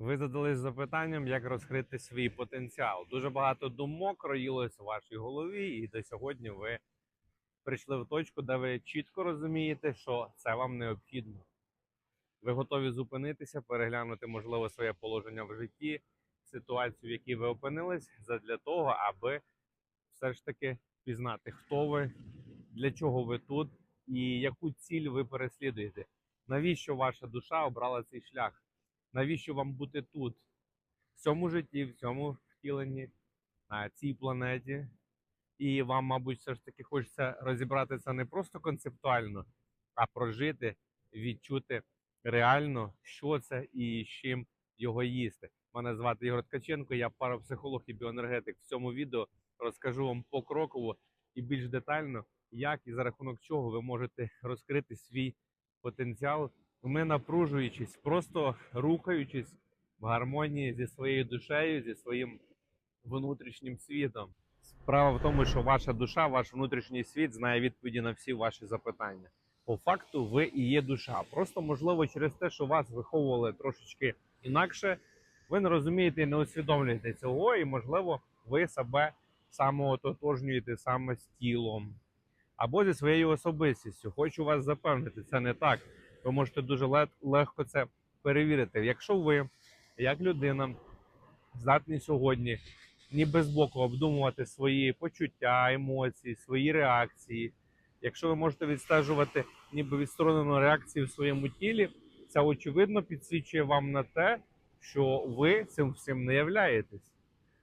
Ви задались запитанням, як розкрити свій потенціал. Дуже багато думок роїлось у вашій голові, і до сьогодні ви прийшли в точку, де ви чітко розумієте, що це вам необхідно. Ви готові зупинитися, переглянути, можливо, своє положення в житті, ситуацію, в якій ви опинились, задля того, аби все ж таки пізнати, хто ви, для чого ви тут і яку ціль ви переслідуєте. Навіщо ваша душа обрала цей шлях? Навіщо вам бути тут, в цьому житті, в цьому втіленні, на цій планеті? І вам, мабуть, все ж таки хочеться розібрати це не просто концептуально, а прожити, відчути реально, що це і з чим його їсти. Мене звати Ігор Ткаченко, я парапсихолог і біоенергетик. В цьому відео розкажу вам покроково і більш детально, як і за рахунок чого ви можете розкрити свій потенціал, не напружуючись, просто рухаючись в гармонії зі своєю душею, зі своїм внутрішнім світом. Справа в тому, що ваша душа, ваш внутрішній світ знає відповіді на всі ваші запитання. По факту, ви і є душа. Просто можливо через те, що вас виховували трошечки інакше, ви не розумієте і не усвідомлюєте цього, і можливо, ви себе самоототожнюєте саме з тілом або зі своєю особистістю. Хочу вас запевнити, це не так. Ви можете дуже легко це перевірити. Якщо ви, як людина, здатні сьогодні ніби збоку обдумувати свої почуття, емоції, свої реакції. Якщо ви можете відстежувати ніби відсторонену реакцію в своєму тілі, це очевидно підсвічує вам на те, що ви цим всім не являєтесь.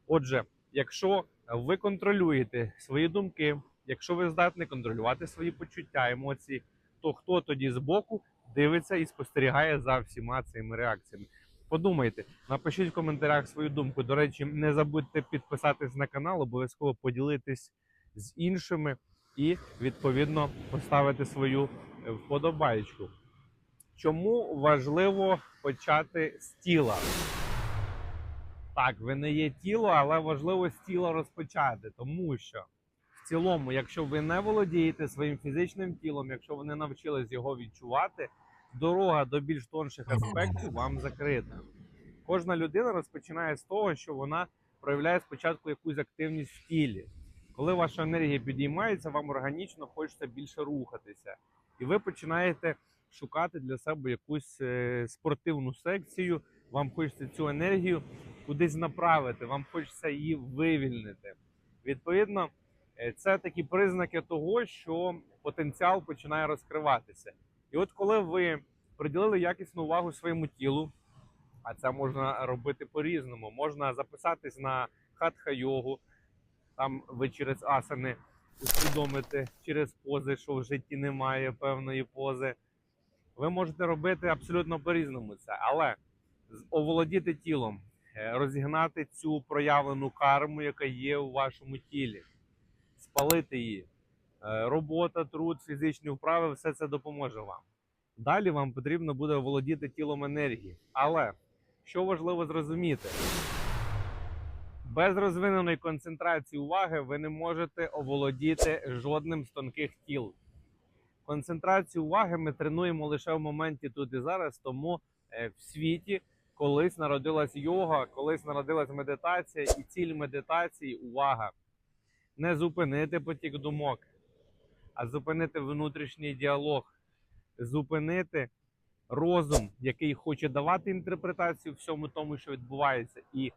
Отже, якщо ви контролюєте свої думки, якщо ви здатні контролювати свої почуття, емоції, то хто тоді збоку дивиться і спостерігає за всіма цими реакціями? Подумайте, напишіть в коментарях свою думку. До речі, не забудьте підписатись на канал, обов'язково поділитись з іншими і відповідно поставити свою е, вподобайку. Чому важливо почати з тіла? Так, ви не є тіло, але важливо з тіла розпочати, тому що в цілому, якщо ви не володієте своїм фізичним тілом, якщо ви не навчились його відчувати, дорога до більш тонших аспектів вам закрита. Кожна людина розпочинає з того, що вона проявляє спочатку якусь активність в тілі. Коли ваша енергія підіймається, вам органічно хочеться більше рухатися, і ви починаєте шукати для себе якусь е, спортивну секцію. Вам хочеться цю енергію кудись направити, вам хочеться її вивільнити. Відповідно, е, це такі признаки того, що потенціал починає розкриватися. І от коли ви приділили якісну увагу своєму тілу, а це можна робити по-різному. Можна записатись на хатха-йогу, там ви через асани усвідомите через пози, що в житті немає певної пози. Ви можете робити абсолютно по-різному це, але оволодіти тілом, е, розігнати цю проявлену карму, яка є у вашому тілі, спалити її. Е, Робота, труд, фізичні вправи все це допоможе вам. Далі вам потрібно буде володіти тілом енергії. Але що важливо зрозуміти, без розвиненої концентрації уваги ви не можете оволодіти жодним з тонких тіл. Концентрацію уваги ми тренуємо лише в моменті тут і зараз, тому е, в світі колись народилась йога, колись народилась медитація, і ціль медитації увага. Не зупинити потік думок, а зупинити внутрішній діалог, зупинити розум, який хоче давати інтерпретацію всьому тому, що відбувається, і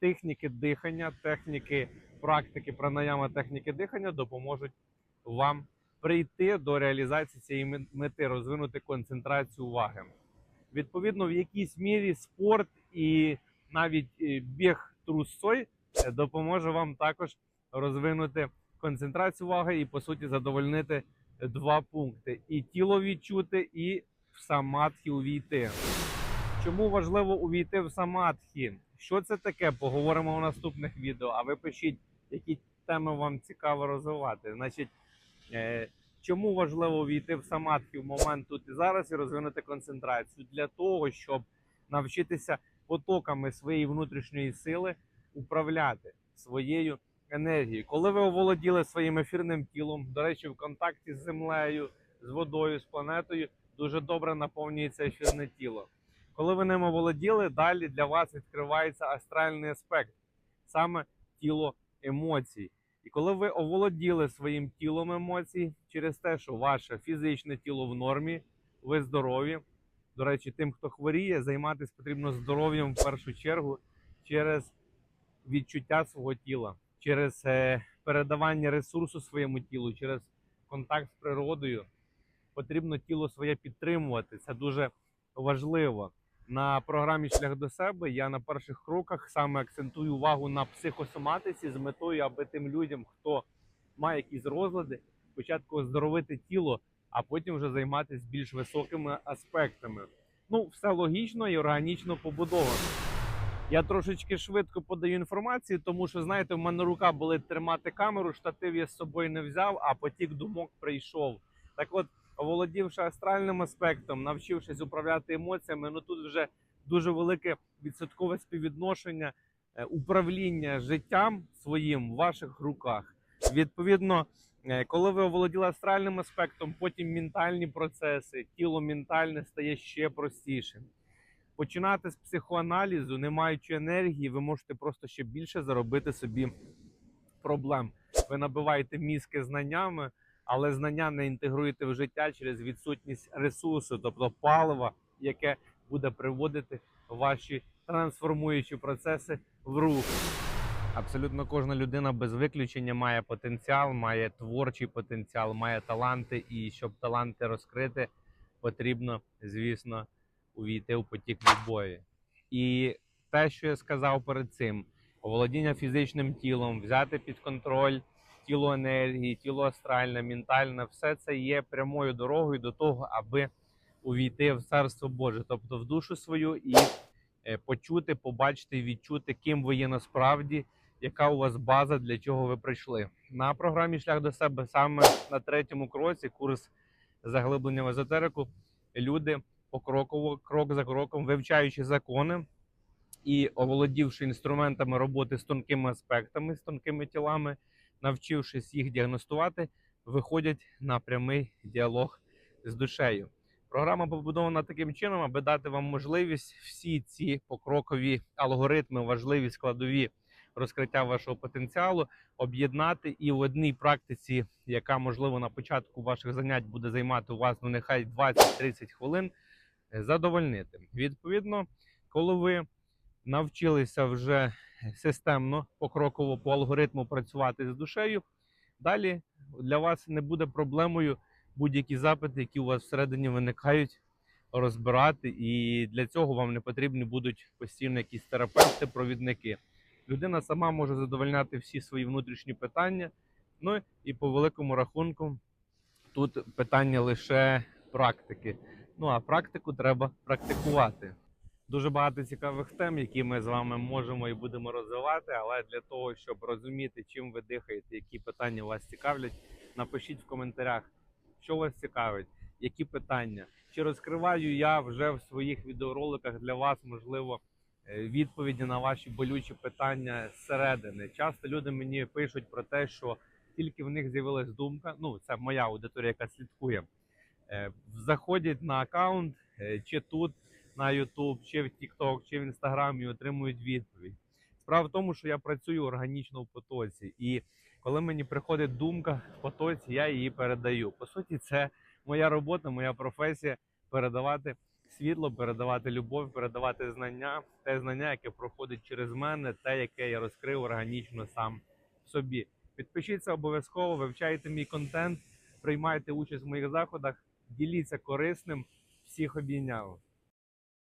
техніки дихання, техніки практики пранаяма, техніки дихання допоможуть вам прийти до реалізації цієї мети, розвинути концентрацію уваги. Відповідно, в якійсь мірі спорт і навіть е, біг трусцой е, допоможе вам також розвинути концентрацію уваги і, по суті, задовольнити два пункти: і тіло відчути, і в самадхі увійти. Чому важливо увійти в самадхі? Що це таке? Поговоримо в наступних відео. А ви пишіть, які теми вам цікаво розвивати. Значить, е, чому важливо увійти в самадхі в момент тут і зараз і розвинути концентрацію? Для того, щоб навчитися потоками своєї внутрішньої сили управляти своєю енергією. Коли ви оволоділи своїм ефірним тілом, до речі, в контакті з землею, з водою, з планетою, дуже добре наповнюється ефірне тіло. Коли ви ними володіли, далі для вас відкривається астральний аспект, саме тіло емоцій. І коли ви оволоділи своїм тілом емоцій, через те, що ваше фізичне тіло в нормі, ви здорові. До речі, тим, хто хворіє, займатися потрібно здоров'ям в першу чергу через відчуття свого тіла, через е, передавання ресурсу своєму тілу, через контакт з природою. Потрібно тіло своє підтримувати. Це дуже важливо. На програмі Шлях до себе я на перших кроках саме акцентую увагу на психосоматиці з метою, аби тим людям, хто має якісь розлади, спочатку оздоровити тіло, а потім вже займатися більш високими аспектами. Ну, все логічно і органічно побудовано. Я трошечки швидко подаю інформацію, тому що знаєте, в мене рука болить тримати камеру, штатив я з собою не взяв, а потік думок прийшов. Так от, оволодівши астральним аспектом, навчившись управляти емоціями, ну тут вже дуже велике відсоткове співвідношення е, управління життям своїм в ваших руках. Відповідно, е, коли ви оволоділи астральним аспектом, потім ментальні процеси, тіло ментальне стає ще простішим. Починати з психоаналізу, не маючи енергії, ви можете просто ще більше заробити собі проблем. Ви набиваєте мізки знаннями, але знання не інтегруєте в життя через відсутність ресурсу, тобто палива, яке буде приводити ваші трансформуючі процеси в рух. Абсолютно кожна людина без виключення має потенціал, має творчий потенціал, має таланти, і щоб таланти розкрити, потрібно, звісно, увійти у потік любові. І те, що я сказав перед цим, оволодіння фізичним тілом, взяти під контроль тіло енергії, тіло астральне, ментальне, все це є прямою дорогою до того, аби увійти в царство Боже, тобто в душу свою і е, почути, побачити відчути, ким ви є насправді, яка у вас база, для чого ви прийшли. На програмі Шлях до себе саме на третьому кроці, курс заглиблення в езотерику, люди покроково, крок за кроком, вивчаючи закони і оволодівши інструментами роботи з тонкими аспектами, з тонкими тілами, навчившись їх діагностувати, виходять на прямий діалог з душею. Програма побудована таким чином, аби дати вам можливість всі ці покрокові алгоритми, важливі складові розкриття вашого потенціалу об'єднати і в одній практиці, яка можливо на початку ваших занять буде займати у вас ну нехай 20-30 хвилин, задовольнити. Відповідно, коли ви навчилися вже системно покроково по алгоритму працювати з душею, далі для вас не буде проблемою будь-які запити, які у вас всередині виникають, розбирати. І для цього вам не потрібні будуть постійно якісь терапевти, провідники. Людина сама може задовольняти всі свої внутрішні питання. Ну і по великому рахунку тут питання лише практики. Ну а практику треба практикувати. Дуже багато цікавих тем, які ми з вами можемо і будемо розвивати. Але для того, щоб розуміти, чим ви дихаєте, які питання вас цікавлять, напишіть в коментарях, що вас цікавить, які питання. Чи розкриваю я вже в своїх відеороликах для вас, можливо, е, відповіді на ваші болючі питання зсередини. Часто люди мені пишуть про те, що тільки в них з'явилась думка. Ну, це моя аудиторія, яка слідкує. Е, Заходять на аккаунт, е, чи тут на YouTube, чи в TikTok, чи в Instagram і отримують відповідь. Справа в тому, що я працюю органічно в потоці, і коли мені приходить думка в потоці, я її передаю. По суті, це моя робота, моя професія передавати світло, передавати любов, передавати знання, те знання, яке проходить через мене, те, яке я розкрив органічно сам собі. Підпишіться обов'язково, вивчайте мій контент, приймайте участь в моїх заходах, діліться корисним. Всіх обійняв.